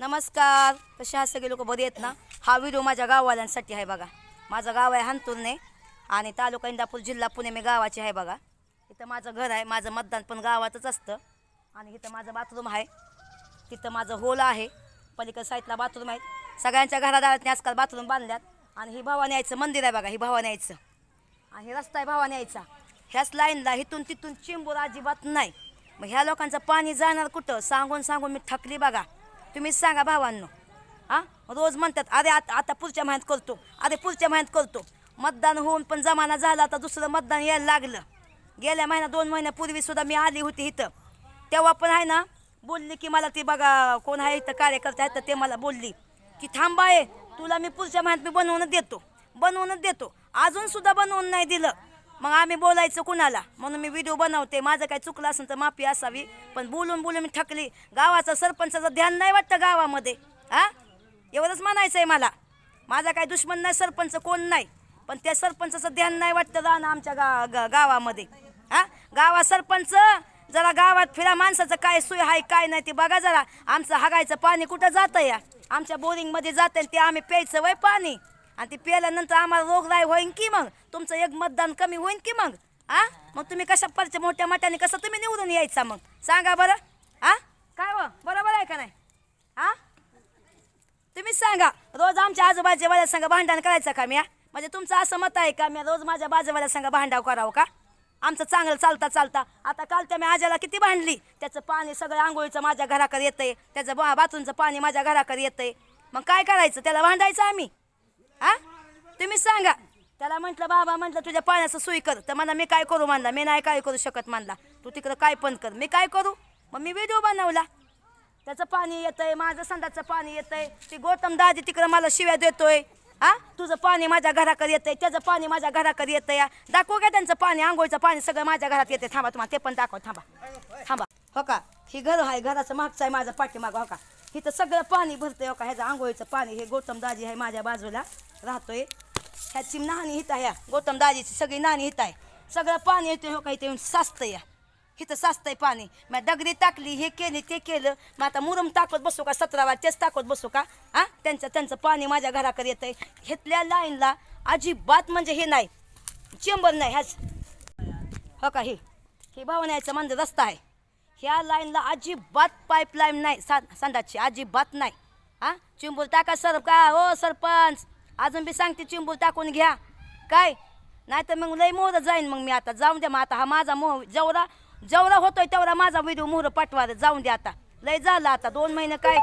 नमस्कार. कसे आहात सगळे लोक? बरे आहेत ना? हा व्हिडिओ माझ्या गाववाल्यांसाठी आहे बघा. माझं गाव आहे हंतुरणे आणि तालुका इंदापूर जिल्हा पुणे मी गावाची आहे बघा. इथं माझं घर आहे. माझं मतदान पण गावातच असतं. आणि इथं माझं बाथरूम आहे. तिथं माझं होल आहे. पलीकडे साईडला बाथरूम आहे. सगळ्यांच्या घरादारातने आजकाल बाथरूम बांधल्यात. आणि ही भवानी यायचं मंदिर आहे बघा ही भवानी यायचं आणि हे रस्ता आहे भावाने यायचा ह्याच लाईनला इथून तिथून चिंबूर अजिबात नाही. मग ह्या लोकांचं पाणी जाणार कुठं? सांगून सांगून मी थकली बघा. तुम्हीच सांगा भावांनो. हां? रोज म्हणतात अरे आता आता पुढच्या महिन्यात करतो. अरे पुढच्या महिन्यात करतो. मतदान होऊन पण जमाना झाला आता दुसरं मतदान यायला लागलं. गेल्या महिन्यात दोन महिन्यापूर्वी सुद्धा मी आली होती इथं. तेव्हा पण आहे ना बोलली की मला ती बघा कोण आहे इथं कार्यकर्ते आहेत तर ते मला बोलली की थांबा आहे तुला मी पुढच्या महिन्यात मी बनवूनच देतो. बनवूनच देतो. अजूनसुद्धा बनवून नाही दिलं. मग आम्ही बोलायचं कुणाला? म्हणून मी व्हिडिओ बनवते. माझं काही चुकलं असेल तर माफी असावी. पण बोलून बोलून मी थकली. गावाचं सरपंचाचं ध्यान नाही वाटतं गावामध्ये. हा? एवढंच म्हणायचं आहे मला. माझा काही दुश्मन नाही सरपंच कोण नाही. पण त्या सरपंचाचं ध्यान नाही वाटतं जाणं आमच्या गा गा- गावामध्ये. हा? गावात सरपंच जरा गावात फिरा. माणसाचं काय सोय आहे काय नाही ते बघा जरा. आमचं हागायचं पाणी कुठं जातं या? आमच्या बोरिंगमध्ये जातं ते आम्ही प्यायचं वय पाणी. आणि ते पेल्यानंतर आम्हाला रोगराई होईन की मग? तुमचं एक मतदान कमी होईन की मग? हा मग तुम्ही कशा परच्या मोठ्या मोठ्याने कसं तुम्ही निवडून यायचा मग? सांगा बरं. हा काय व बरोबर आहे का नाही? हा तुम्हीच सांगा. रोज आमच्या आजूबाजूच्या वाल्या भांडण करायचं का मी म्हणजे तुमचं असं मत आहे का मी रोज माझ्या बाजूवाल्या संघ भांडाव करावं का? आमचं चांगलं चालता चालता. आता काल त्या मी आजाला किती भांडली? त्याचं पाणी सगळं आंघोळीचं माझ्या घराकडे येतंय. त्याचं बा बाथरूमचं पाणी माझ्या घराकडे येतंय. मग काय करायचं? त्याला भांडायचं आम्ही? हा तुम्ही सांगा. त्याला म्हटलं बाबा म्हटलं तुझ्या पाण्याचं सोयी कर. तर मला मी काय करू? म्हणला मी नाही काय करू शकत. म्हणला तू तिकडं काय पण कर. मी काय करू? मग मी व्हिडिओ बनवला. त्याचं पाणी येतंय माझं संडाचं पाणी येतंय. ती गौतम दादी तिकडं मला शिव्या देतोय. आ? तुझं पाणी माझ्या घराकडे येतंय त्याचं पाणी माझ्या घराकडे येतंय दाखवू का त्यांचं पाणी आंघोळीचं पाणी सगळं माझ्या घरात येते थांबा तुम्हाला ते पण दाखव थांबा. थांबा. हो का? ही घर आहे घराचं मागचं आहे माझं पाठीमागं हो का? इथं सगळं पाणी भरतंय हो का? ह्याचं आंघोळीचं पाणी हे गौतम दाजी आहे माझ्या बाजूला. राहतोय. ह्याची नाणी हित आहे. गौतम दाजीची सगळी नाणी हित आहे. सगळं पाणी येते हो का ते येऊन साचतं या इथं साचतंय पाणी. मग दगडी टाकली हे केली ते केलं. मग आता मुरम टाकत बसू का? सतरावा तेच टाकत बसू का? हा त्यांचं त्यांचं पाणी माझ्या घराकडे येतंय. घेतल्या लाईनला अजिबात म्हणजे हे नाही. चेंबर नाही ह्याच. हो का हे? हे भावण्याचं म्हणजे रस्ता आहे. ह्या लाईनला अजिबात पाईपलाईन नाही. सा संडाची अजिबात नाही. हा चिंबूर टाका सर का हो सरपंच. अजून बी सांगते चिंबूर टाकून घ्या. काय? नाही तर मग लई मोहर जाईन मग मी आता. जाऊन द्या मग आता. हा माझा मोह जेवढा जेवढा होतोय तेवढा माझा व्हिडिओ मोहर पाठवा जाऊन द्या आता. लय झालं आता. दोन महिने काय?